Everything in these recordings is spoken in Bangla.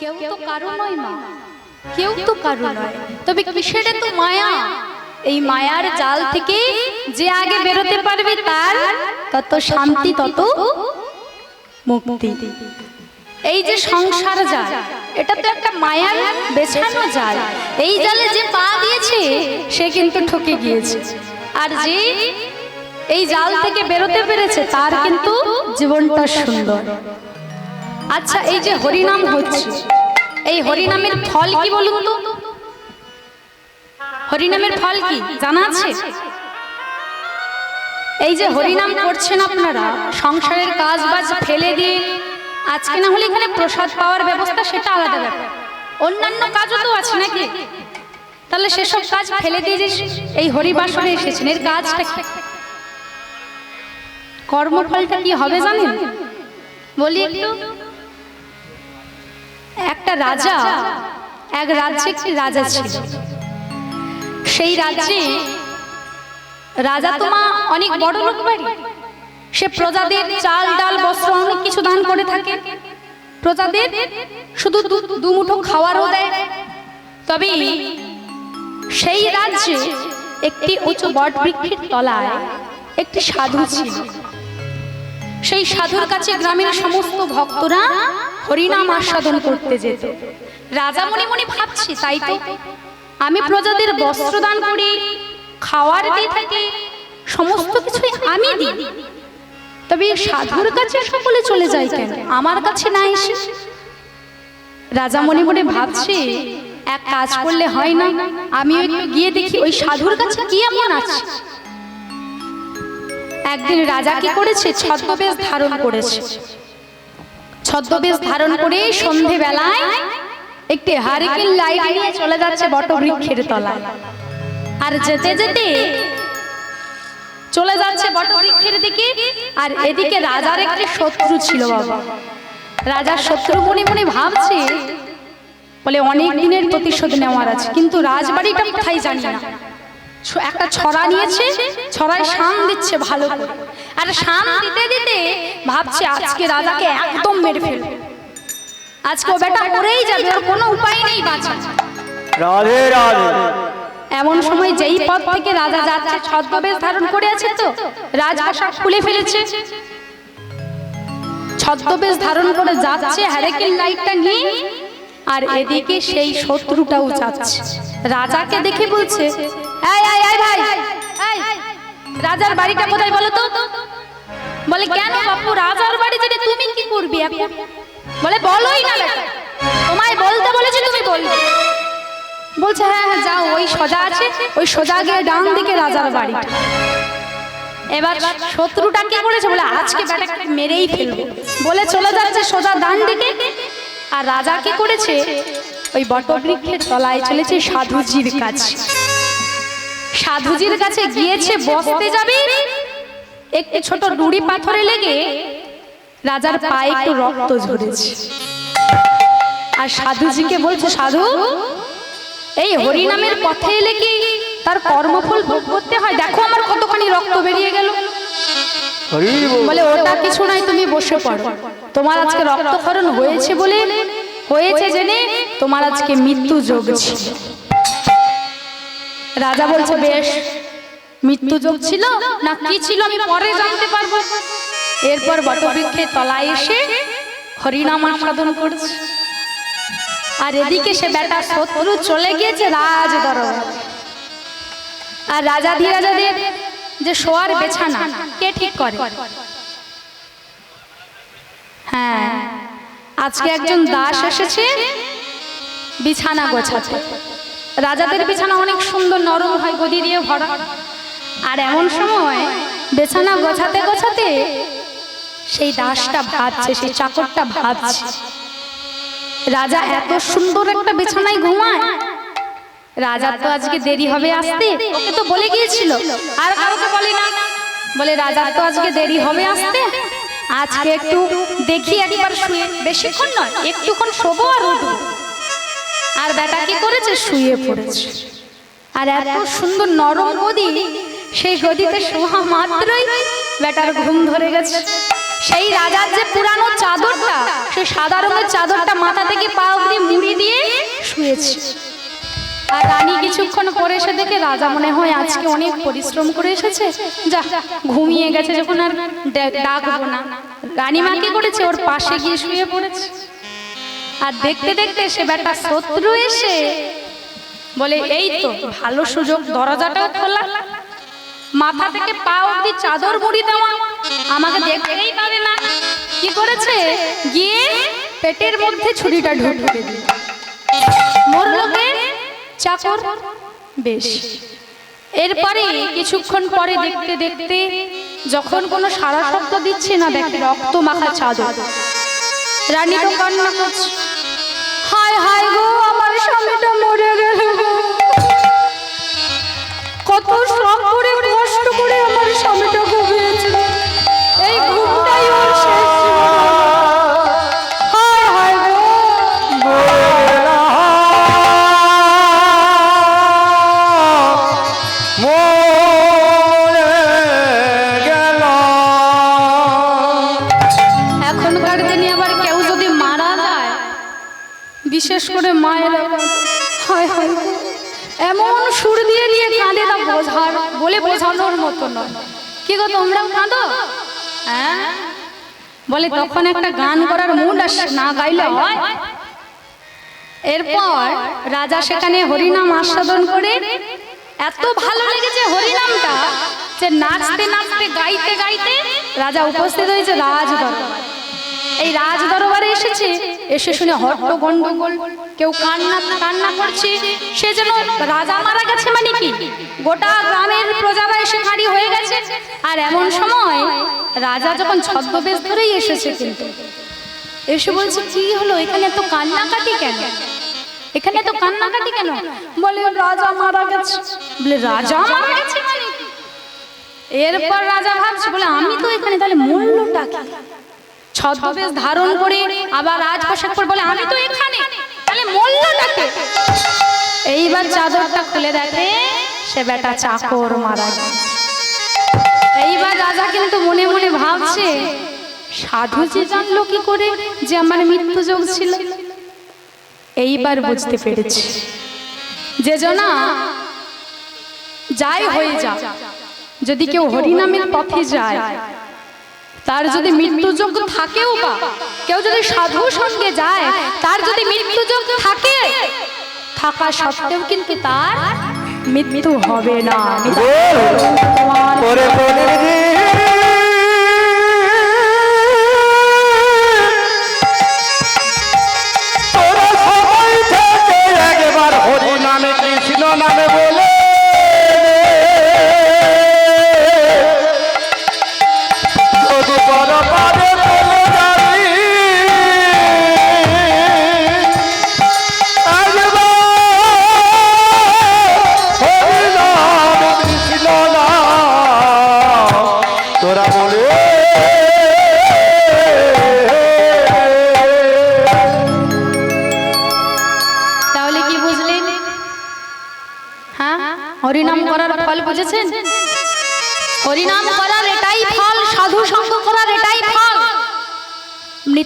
কেউ তো কারও নয় মা কেউ তো কারও নয়। তবে কিসের তো মায়া? এই মায়ার জাল থেকে যে আগে বেরোতে পারবে তার তত শান্তি তত মুক্তি। এই যে সংসার জাল এটা তো একটা মায়ার বেছানো জাল। এই জালে যে পা দিয়েছে সে কিন্তু ঠকে গিয়েছে। আর যে এই জাল থেকে বেরোতে পেরেছে তার কিন্তু জীবনটা সুন্দর। আচ্ছা এই যে হরিনাম হচ্ছে। এই হরিনামের ফল কি বলুন তো? হরিনামের ফল কি? জানা আছে? এই যে হরিনাম করছেন আপনারা সংসারের কাজ বাজ ফেলে দিয়ে আজকে না হলে এখানে প্রসাদ পাওয়ার ব্যবস্থা সেটা আলাদা ব্যাপার। অন্যান্য কাজও তো আছে নাকি? তাহলে সেসব কাজ ফেলে দিয়ে যে এই হরিবাসনে এসেছেন এর কাজটা কি? কর্মফলটা কি হবে জানেন? বলি একটু। একটা রাজা, এক রাজ্যে একটি রাজা ছিল। সেই রাজ্যে রাজা তো মা অনেক বড় লোক বাড়ি। সে প্রজাদের চাল, ডাল, বস্ত্র অনেক কিছু দান করে থাকে। প্রজাদের শুধু দুমুঠো খাওয়ারও দেয়। তবে সেই রাজ্যে একটি উঁচু বট বৃক্ষের তলায় একটি সাধু ছিল। সেই সাধুর কাছে গ্রামের সমস্ত ভক্তরা হরিনাম আস্বাদন করতে যেত। রাজা মনে মনে ভাবছি তাই তো? আমি প্রজাদের বস্ত্র দান করি খাওয়ার দিয়ে থাকি সমস্ত কিছুই আমি দিই। তবে সাধুর কাছে সকলে চলে যায় কেন? আমার কাছে না এসে? রাজা মনে মনে ভাবছে এক কাজ করলে হয় না। আমি একটু গিয়ে দেখি ওই সাধুর কাছে কি এমন আছে? একদিন রাজা কি করেছে? ছদ্মবেশ ধারণ করেছে। ছদ্মবেশ ধারণ করে সন্ধে বেলায় একটি হারিকেন লাইট নিয়ে চলে যাচ্ছে বটবৃক্ষের তলায়। আর যেতে যেতে চলে যাচ্ছে বটবৃক্ষের দিকে, আর এদিকে রাজার একটি শত্রু ছিল বাবা। রাজার শত্রু মনে মনে ভাবছে, বলে অনেক দিনের প্রতিশোধ নেওয়ার আছে, কিন্তু রাজবাড়িটা কোথায় জানি না। একটা ছড়া নিয়েছে ছড়ায় শান দিচ্ছে ভালো করে। আর শান দিতে দিতে ভাবছে আজকে রাজাকে একদম মেরে ফেলবে। আজকে ও বেটা মরেই যাবে ওর কোনো উপায় নেই বাঁচা রাধে রাধে। এমন সময় যেই পথ থেকে রাজা যাচ্ছে ছদ্মবেশ ধারণ করে আছে তো রাজপ্রাসাদ খুলে ফেলেছে। ছদ্মবেশ ধারণ করে যাচ্ছে হ্যারেকেন লাইটটা নিয়ে আর এদিকে সেই শত্রুটাও যাচ্ছে। রাজাকে দেখে বলছে এই এই এই ভাই রাজার বাড়িটা কোথায় বলো তো? বলে, কেন বাপু, রাজার বাড়ি যেতে তুমি কি করবি এখন? বলে, বলোই না তোমায় বলতে বলেছি, তুমি বলবে। বলছে হ্যাঁ হ্যাঁ যাও, ওই সোজা আছে, ওই সোজা গিয়ে ডান দিকে রাজার বাড়ি এবার শত্রুটা কি করেছে? বলে, আজকে মেরেই ফেলব। বলে, চলে যাচ্ছে সোজা ডান দিকে। আর রাজা কি করেছে? ওই বটবৃক্ষের তলায় চলেছে সাধুজির কাছে। সাধুজির কাছে গিয়েছে বসতে যাবে? একটি ছোট ডুড়ি পাথরে লেগে রাজার পায়ে একটু রক্ত ঝরেছে। আর সাধুজিকে বলছে সাধু এই হরিনামের পথে এলে কি তার কর্মফল ভোগ করতে হয়। দেখো আমার কতখানি রক্ত বেরিয়ে গেল। হরি বলে। ওটা কিছু নাই তুমি বসে পড়ো। তোমার আজকে রক্তক্ষরণ হয়েছে বলে হয়েছে জেনে তোমার আজকে মৃত্যু যোগ ছিল রাজা বলছে, বেশ মৃত্যু যোগ ছিল, না কি ছিল আমি পরে জানতে পারব? এরপর বটবৃক্ষের তলায় এসে হরিনাম সাধন করছে। আর এদিকে সে বেটা শত্রু চলে গিয়েছে রাজ দরবার আর রাজা ধীরাজাদের যে শোয়ার বেছানা, কে ঠিক করে? হ্যাঁ আজকে একজন দাস এসেছে, বিছানা গোছাতে। রাজাদের বিছানা অনেক সুন্দর নরম হয়, গদি দিয়ে ভরা। আর এমন সময় বিছানা গোছাতে গোছাতে সেই দাসটা ভাবছে, সেই চাকরটা ভাবছে, রাজা এত সুন্দর একটা বিছানায় ঘুমায়? রাজার তো আজকে দেরি হবে আসতে। ওকে তো বলে গিয়েছিল, আর কাউকে বলে না। বলে রাজার তো আজকে দেরি হবে আসতে। আজকে একটু দেখি, একবার শুয়ে। বেশিক্ষণ নয়, একটুক্ষণ শোবো আর উঠবো। আর বেটা কি করেছে? শুয়ে পড়েছে। আর এত সুন্দর নরম গদি সেই গদিতে শোয়া মাত্রই বেটার ঘুম ধরে গেছে। সেই রাজার যে পুরানো চাদরটা, সেই সাদা রঙের চাদরটা মাথা থেকে পা অবধি শুয়েছে। আর রানী কিছুক্ষণ পরে এসে দেখে রাজা মনে হয় আজকে অনেক পরিশ্রম করে এসেছে। যা, ঘুমিয়ে গেছে যখন আর ডাকবো না। রানীমা কি করেছে? ওর পাশে গিয়ে শুয়ে পড়েছে। আর দেখতে দেখতে সে বেটা শত্রু এসে বলে, এই তো, ভালো সুযোগ, দরজাটাও খোলা। মাথা থেকে পা অব্দি চাদর মুড়ি দেওয়া। আমাকে দেখতেই পারে না। কি করেছে? গিয়ে পেটের মধ্যে ছুরিটা ঢুকে দিল। মোর লোকে চাকর বেশ। এরপরে কিছুক্ষণ পরে দেখতে দেখতে যখন কোনো সারা শব্দ দিচ্ছে না, দেখে রক্ত মাখা চাদর। রানী তো কান্না করছে হায় হায় বিশেষ করে মায়েরা, হয় হয়, এমন সুর দিয়ে নিয়ে কাঁদে তা বোঝার, বলে বোঝানোর মতো নয়। কি গো তোমরাও কাঁদো? হ্যাঁ? বলে তখন একটা গান করার মুড আসে না গাইলে হয়? এরপর রাজা সেখানে হরিনাম আস্বাদন করে, এত ভালো লেগেছে হরিনামটা যে নাচতে নাচতে, গাইতে গাইতে রাজা উপস্থিত হয়েছে রাজ দরবারে এই রাজ দরবারে এসেছে, এসে শুনে হট্ট গন্ডগোল। কেউ কান্না কান্না করছে, সে যেন রাজা মারা গেছে মানে কি? গোটা গ্রামের প্রজারা এসে হাঁড়ি হয়ে গেছে। আর এমন সময় রাজা যখন ছদ্মবেশ ধরেই এসেছে কিন্তু, এসে বলছে, কি হলো? এখানে এত কান্নাকাটি কেন? এখানে তো কান্নাকাটি কেন? বলে, রাজা মারা গেছে। বলে, রাজা মারা গেছে মানে এরপর রাজা ভাবছে, বলে, আমি তো এখানে তাহলে মূল্যটা কি? ছদ্মবেশ ধারণ করে আবার রাজ পোশাক পরে বলে আমি তো এখানে। তাহলে মূল্যটা কি এইবার চাদরটা খুলে দেখে সে বেটা চাকর মারা গেছে। এইবার রাজা কিন্তু মনে মনে ভাবছে সাধু যে জানলো কি করে যে আমার মৃত্যু যোগ ছিল? এইবার বুঝতে পেরেছি। যে জনা যাই হয়ে যা। যদি কেউ হরিনামের পথে যায় তার যদি মৃত্যুযোগ্য থাকেও বা কেউ যদি সাধু সঙ্গে যায় তার যদি মৃত্যুযোগ্য থাকে থাকা সত্ত্বেও কিন্তু তার মৃত্যু হবে না।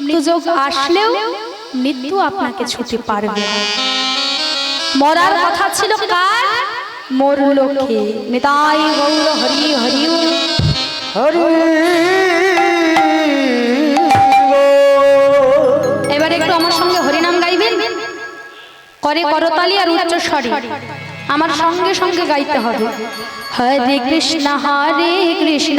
মৃত্যুযোগ আসলেও মৃত্যু আপনাকে ছুটি পারবে মরার কথা ছিল কার? মোর লোকে। নিতাই গৌর হরি হরি। হরি এবার একটু আমার সঙ্গে হরিনাম গাইবেন? করে করতালি আর উচ্চ স্বরে। আমার সঙ্গে সঙ্গে গাইতে হবে। হরে কৃষ্ণ হরে কৃষ্ণ।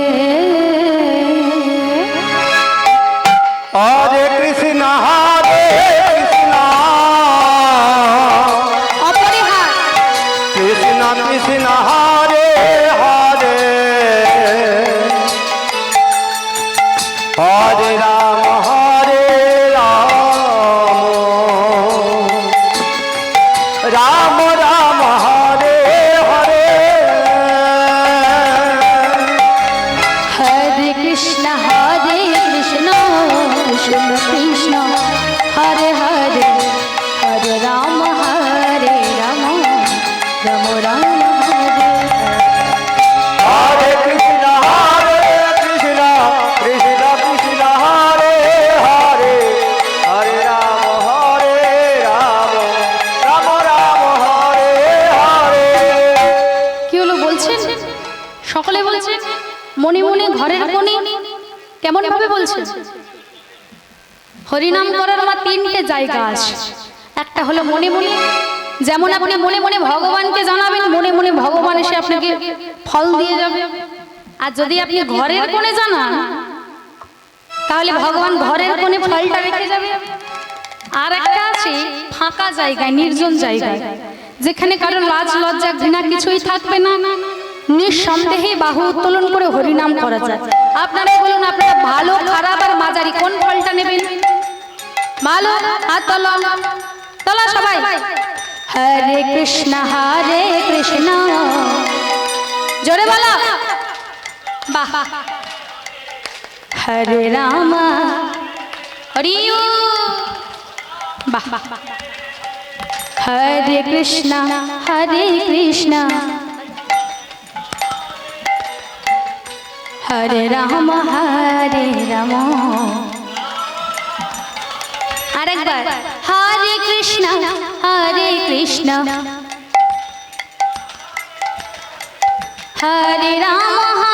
কেমন ভাবে বলছেন হরিনাম করার আমার তিনটে জায়গা আছে। একটা হলো মনে মনে, যেমন আপনি মনে মনে ভগবানকে জানাবেন, মনে মনে ভগবান এসে আপনাকে ফল দিয়ে যাবে। আর যদি আপনি ঘরের কোণে জানান, তাহলে ভগবান ঘরের কোণে ফলটা রেখে যাবে। আর একটা আছে ফাঁকা জায়গায়, নির্জন জায়গায়, যেখানে কারও লাজ লজ্জা ঘৃণা কিছুই থাকবে না। নিঃসন্দেহে বাহু উত্তোলন করে হরিনাম করা যায়। আপনারা বলুন, আপনারা ভালো, খারাপ আর মাঝারি কোন ফলটা নেবেন? ভালো তলা সবাই। হরে কৃষ্ণ হরে কৃষ্ণ। জোরে বলো। হরে রাম। হরি বাহ। হরে কৃষ্ণ হরে কৃষ্ণ। হরে রাম হরে রাম। আরেকবার হরে কৃষ্ণ হরে কৃষ্ণ। হরে রাম